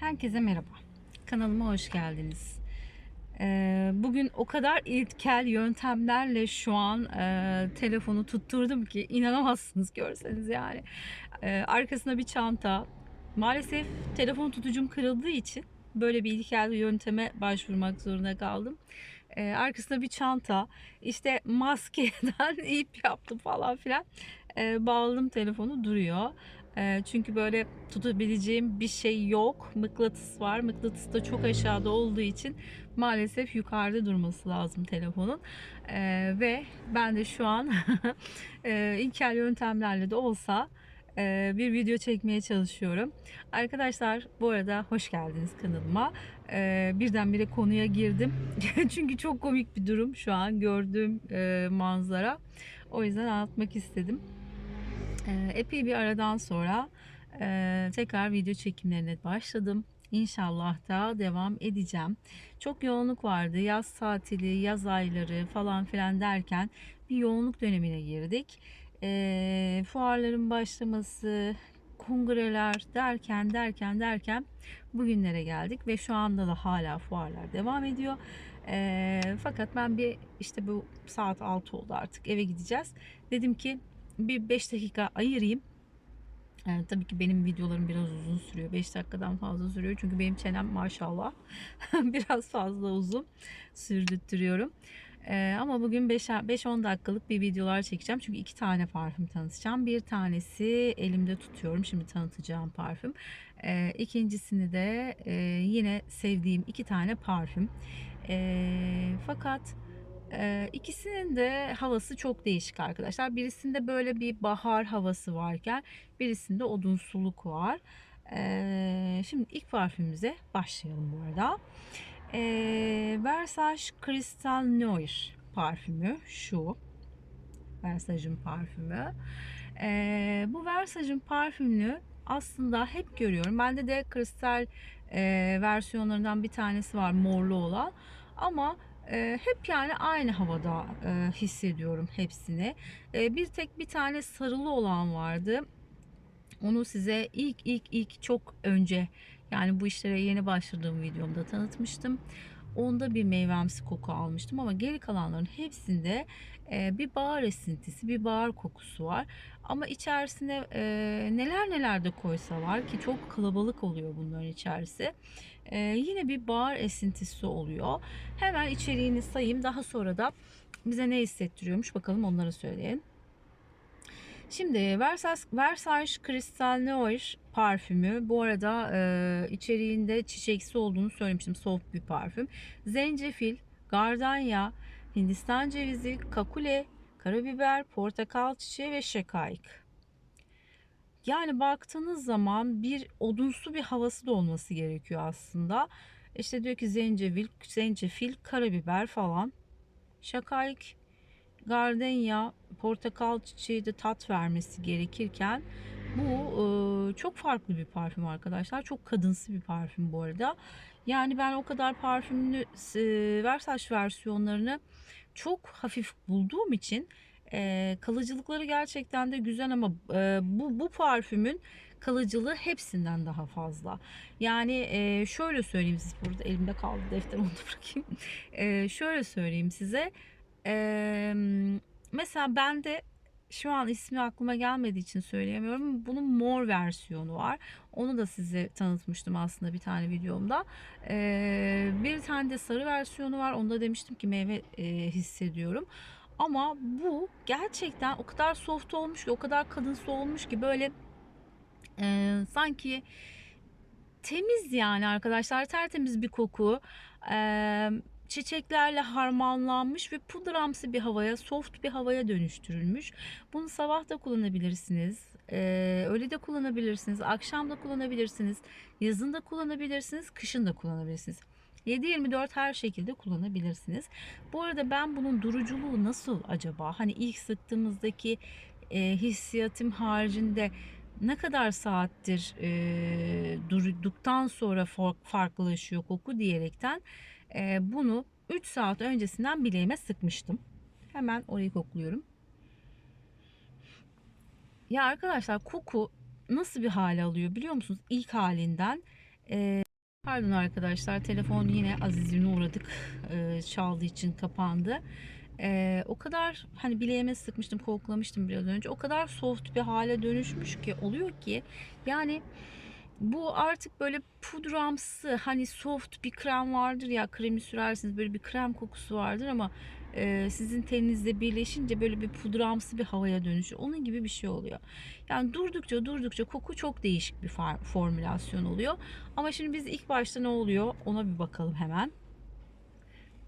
Herkese merhaba. Kanalıma hoş geldiniz. Ee, bugün o kadar ilkel yöntemlerle şu an e, telefonu tutturdum ki inanamazsınız görseniz yani. Ee, arkasına bir çanta. Maalesef telefon tutucum kırıldığı için böyle bir ilkel yönteme başvurmak zorunda kaldım. Ee, arkasına bir çanta, işte maskeden ip yaptım falan filan. Bağladım telefonu duruyor. Ee, çünkü böyle tutabileceğim bir şey yok. Mıknatıs var. Mıknatıs da çok aşağıda olduğu için maalesef yukarıda durması lazım telefonun. Ee, ve ben de şu an e, ilkel yöntemlerle de olsa e, bir video çekmeye çalışıyorum. Arkadaşlar bu arada hoş geldiniz kanalıma. Ee, birdenbire konuya girdim. Çünkü çok komik bir durum şu an gördüğüm e, manzara. O yüzden anlatmak istedim. Ee, epey bir aradan sonra e, tekrar video çekimlerine başladım. İnşallah da devam edeceğim. Çok yoğunluk vardı. Yaz tatili, yaz ayları falan filan derken bir yoğunluk dönemine girdik. E, fuarların başlaması, kongreler derken derken derken bugünlere geldik ve şu anda da hala fuarlar devam ediyor. E, fakat ben bir işte bu saat 6 oldu artık eve gideceğiz. Dedim ki bir 5 dakika ayırayım. Yani tabii ki benim videolarım biraz uzun sürüyor. 5 dakikadan fazla sürüyor. Çünkü benim çenem maşallah biraz fazla uzun sürdürtüyorum. Ee, ama bugün 5-10 dakikalık bir videolar çekeceğim. Çünkü iki tane parfüm tanıtacağım. Bir tanesi elimde tutuyorum. Şimdi tanıtacağım parfüm. Ee, ikincisini de e, yine sevdiğim iki tane parfüm. Ee, fakat ee, ikisinin de havası çok değişik arkadaşlar. Birisinde böyle bir bahar havası varken birisinde odunsuluk var. Ee, şimdi ilk parfümümüze başlayalım bu arada. Ee, Versace Crystal Noir parfümü şu. Versace'ın parfümü. Ee, bu Versace'ın parfümünü aslında hep görüyorum. Bende de kristal e, versiyonlarından bir tanesi var morlu olan. Ama e, hep yani aynı havada e, hissediyorum hepsini. E, bir tek bir tane sarılı olan vardı. Onu size ilk ilk ilk çok önce yani bu işlere yeni başladığım videomda tanıtmıştım. Onda bir meyvemsi koku almıştım ama geri kalanların hepsinde e, bir bahar esintisi, bir bahar kokusu var. Ama içerisine e, neler neler de koysalar ki çok kalabalık oluyor bunların içerisi. E, yine bir bahar esintisi oluyor. Hemen içeriğini sayayım. Daha sonra da bize ne hissettiriyormuş bakalım onları söyleyelim. Şimdi Versace, Versace Crystal Noir parfümü bu arada e, içeriğinde çiçeksi olduğunu söylemiştim. Soft bir parfüm. Zencefil, gardanya, Hindistan cevizi, kakule, karabiber, portakal çiçeği ve şakayık. Yani baktığınız zaman bir odunsu bir havası da olması gerekiyor aslında. İşte diyor ki zencefil, zencefil, karabiber falan. Şakayık, gardenya, portakal çiçeği de tat vermesi gerekirken bu e, çok farklı bir parfüm arkadaşlar. Çok kadınsı bir parfüm bu arada. Yani ben o kadar parfümlü e, Versace versiyonlarını çok hafif bulduğum için e, kalıcılıkları gerçekten de güzel ama e, bu bu parfümün kalıcılığı hepsinden daha fazla. Yani e, şöyle söyleyeyim size burada elimde kaldı defter onu bırakayım. E, şöyle söyleyeyim size. Mesela bende şu an ismi aklıma gelmediği için söyleyemiyorum. Bunun mor versiyonu var. Onu da size tanıtmıştım aslında bir tane videomda. Ee, bir tane de sarı versiyonu var. Onda demiştim ki meyve e, hissediyorum. Ama bu gerçekten o kadar soft olmuş ki, o kadar kadınsı olmuş ki böyle e, sanki temiz yani arkadaşlar. Tertemiz bir koku. Eee çiçeklerle harmanlanmış ve pudramsı bir havaya, soft bir havaya dönüştürülmüş. Bunu sabah da kullanabilirsiniz, ee, öğle de kullanabilirsiniz, akşam da kullanabilirsiniz, yazın da kullanabilirsiniz, kışın da kullanabilirsiniz. 7-24 her şekilde kullanabilirsiniz. Bu arada ben bunun duruculuğu nasıl acaba? Hani ilk sıktığımızdaki hissiyatım haricinde ne kadar saattir e, durduktan sonra farklılaşıyor koku diyerekten e, bunu 3 saat öncesinden bileğime sıkmıştım. Hemen orayı kokluyorum. Ya arkadaşlar koku nasıl bir hale alıyor biliyor musunuz? İlk halinden e, Pardon arkadaşlar telefon yine Aziz'ine uğradık. Ee, çaldığı için kapandı. Ee, o kadar hani bileğime sıkmıştım koklamıştım biraz önce. O kadar soft bir hale dönüşmüş ki oluyor ki yani bu artık böyle pudramsı hani soft bir krem vardır ya kremi sürersiniz böyle bir krem kokusu vardır ama e, sizin teninizle birleşince böyle bir pudramsı bir havaya dönüşüyor. Onun gibi bir şey oluyor. Yani durdukça durdukça koku çok değişik bir formülasyon oluyor. Ama şimdi biz ilk başta ne oluyor ona bir bakalım hemen.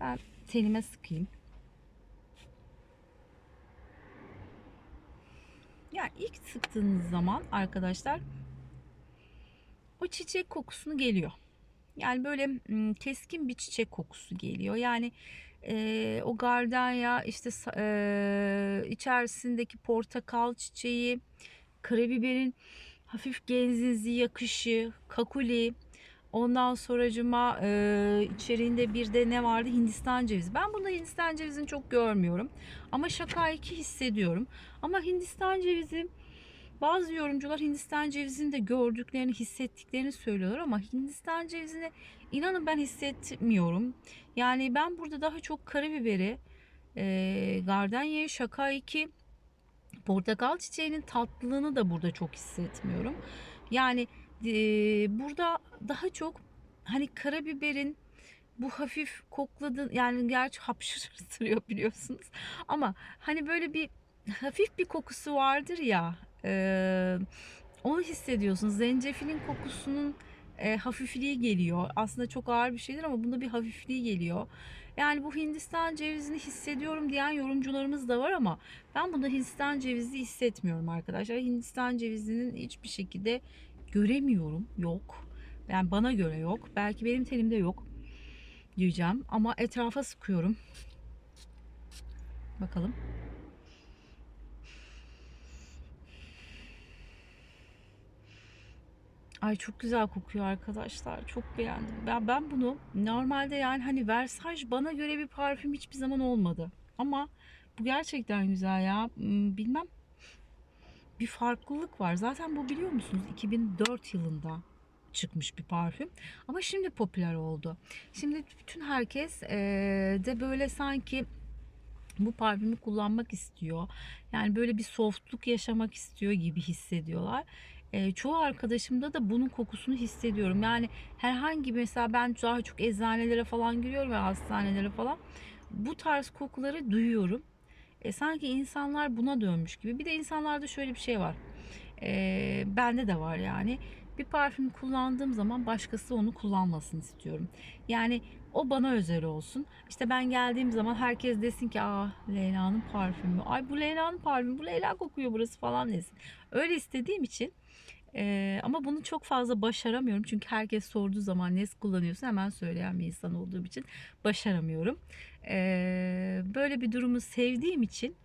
Ben tenime sıkayım. Yani ilk sıktığınız zaman arkadaşlar o çiçek kokusunu geliyor. Yani böyle keskin bir çiçek kokusu geliyor. Yani e, o gardanya işte e, içerisindeki portakal çiçeği, karabiberin hafif genzizi, yakışı, kakuli, ondan sonracıma e, içeriğinde bir de ne vardı? Hindistan cevizi. Ben bunda Hindistan cevizini çok görmüyorum. Ama şaka iki hissediyorum. Ama Hindistan cevizi bazı yorumcular Hindistan cevizini de gördüklerini, hissettiklerini söylüyorlar ama Hindistan cevizini inanın ben hissetmiyorum. Yani ben burada daha çok karabiberi, e, gardanyayı, şaka 2, portakal çiçeğinin tatlılığını da burada çok hissetmiyorum. Yani burada daha çok hani karabiberin bu hafif kokladığın yani gerçi hapşırtıyor biliyorsunuz ama hani böyle bir hafif bir kokusu vardır ya e, onu hissediyorsunuz. Zencefilin kokusunun e, hafifliği geliyor. Aslında çok ağır bir şeydir ama bunda bir hafifliği geliyor. Yani bu Hindistan cevizini hissediyorum diyen yorumcularımız da var ama ben bunda Hindistan cevizi hissetmiyorum arkadaşlar. Hindistan cevizinin hiçbir şekilde göremiyorum. Yok. Yani bana göre yok. Belki benim tenimde yok diyeceğim ama etrafa sıkıyorum. Bakalım. Ay çok güzel kokuyor arkadaşlar. Çok beğendim. Ben ben bunu normalde yani hani Versace bana göre bir parfüm hiçbir zaman olmadı. Ama bu gerçekten güzel ya. Hmm, Bilmem bir farklılık var. Zaten bu biliyor musunuz 2004 yılında çıkmış bir parfüm. Ama şimdi popüler oldu. Şimdi bütün herkes de böyle sanki bu parfümü kullanmak istiyor. Yani böyle bir softluk yaşamak istiyor gibi hissediyorlar. Eee, çoğu arkadaşımda da bunun kokusunu hissediyorum. Yani herhangi mesela ben daha çok eczanelere falan giriyorum ve hastanelere falan. Bu tarz kokuları duyuyorum. E, sanki insanlar buna dönmüş gibi. Bir de insanlarda şöyle bir şey var. E, bende de var yani. Bir parfüm kullandığım zaman başkası onu kullanmasın istiyorum. Yani o bana özel olsun. İşte ben geldiğim zaman herkes desin ki aa Leyla'nın parfümü. Ay bu Leyla'nın parfümü. Bu Leyla kokuyor burası falan desin. Öyle istediğim için ee, ama bunu çok fazla başaramıyorum. Çünkü herkes sorduğu zaman ne kullanıyorsun hemen söyleyen bir insan olduğum için başaramıyorum. Ee, böyle bir durumu sevdiğim için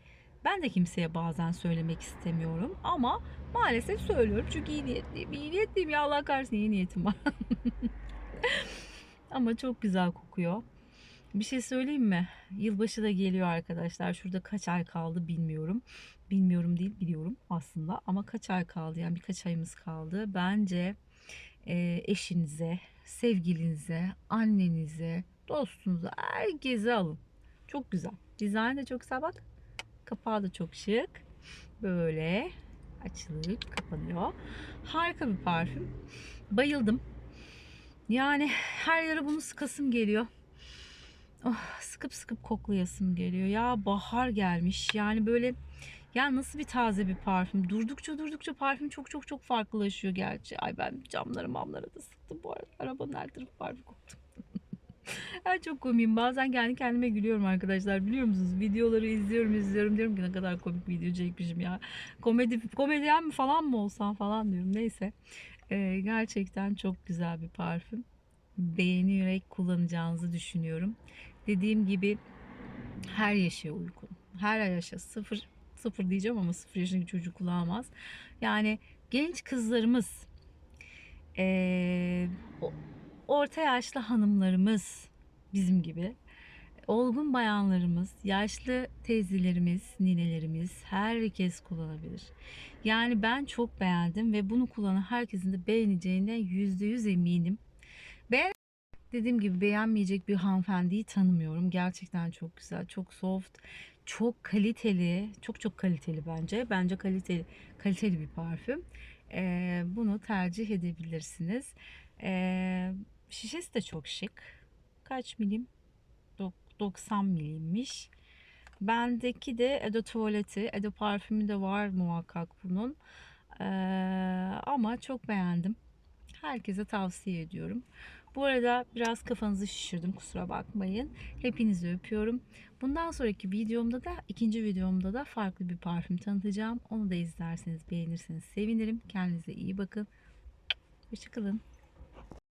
ben de kimseye bazen söylemek istemiyorum. Ama maalesef söylüyorum. Çünkü iyi niyetliyim. İyi niyetliyim ya Allah kahretsin iyi niyetim var. Ama çok güzel kokuyor. Bir şey söyleyeyim mi? Yılbaşı da geliyor arkadaşlar. Şurada kaç ay kaldı bilmiyorum. Bilmiyorum değil biliyorum aslında. Ama kaç ay kaldı yani birkaç ayımız kaldı. Bence e, eşinize, sevgilinize, annenize, dostunuza herkese alın. Çok güzel. Dizayn da çok güzel bak. Kapağı da çok şık. Böyle açılıp kapanıyor. Harika bir parfüm. Bayıldım. Yani her yere bunu sıkasım geliyor. Oh, sıkıp sıkıp koklayasım geliyor. Ya bahar gelmiş. Yani böyle ya nasıl bir taze bir parfüm. Durdukça durdukça parfüm çok çok çok farklılaşıyor gerçi. Ay ben camları mamlara da sıktım bu arada. Arabanın her tarafı parfüm koktu. Ay çok komiyim. Bazen kendi kendime gülüyorum arkadaşlar. Biliyor musunuz? Videoları izliyorum izliyorum. Diyorum ki ne kadar komik video çekmişim ya. Komedi komedyen mi falan mı olsam falan diyorum. Neyse. Ee, gerçekten çok güzel bir parfüm. Beğenerek kullanacağınızı düşünüyorum. Dediğim gibi her yaşa uygun. Her yaşa sıfır sıfır diyeceğim ama sıfır yaşındaki çocuk kullanamaz. Yani genç kızlarımız ee, orta yaşlı hanımlarımız bizim gibi olgun bayanlarımız, yaşlı teyzelerimiz, ninelerimiz herkes kullanabilir. Yani ben çok beğendim ve bunu kullanan herkesin de beğeneceğine yüzde yüz eminim. Beğenen dediğim gibi beğenmeyecek bir hanımefendiyi tanımıyorum. Gerçekten çok güzel, çok soft, çok kaliteli, çok çok kaliteli bence. Bence kaliteli kaliteli bir parfüm. Ee, bunu tercih edebilirsiniz. Ee, şişesi de çok şık. Kaç milim? Dok- 90 milimmiş. Bendeki de Edo tuvaleti, Edo parfümü de var muhakkak bunun. Ee, ama çok beğendim. Herkese tavsiye ediyorum. Bu arada biraz kafanızı şişirdim kusura bakmayın. Hepinizi öpüyorum. Bundan sonraki videomda da ikinci videomda da farklı bir parfüm tanıtacağım. Onu da izlerseniz beğenirseniz sevinirim. Kendinize iyi bakın. Hoşçakalın.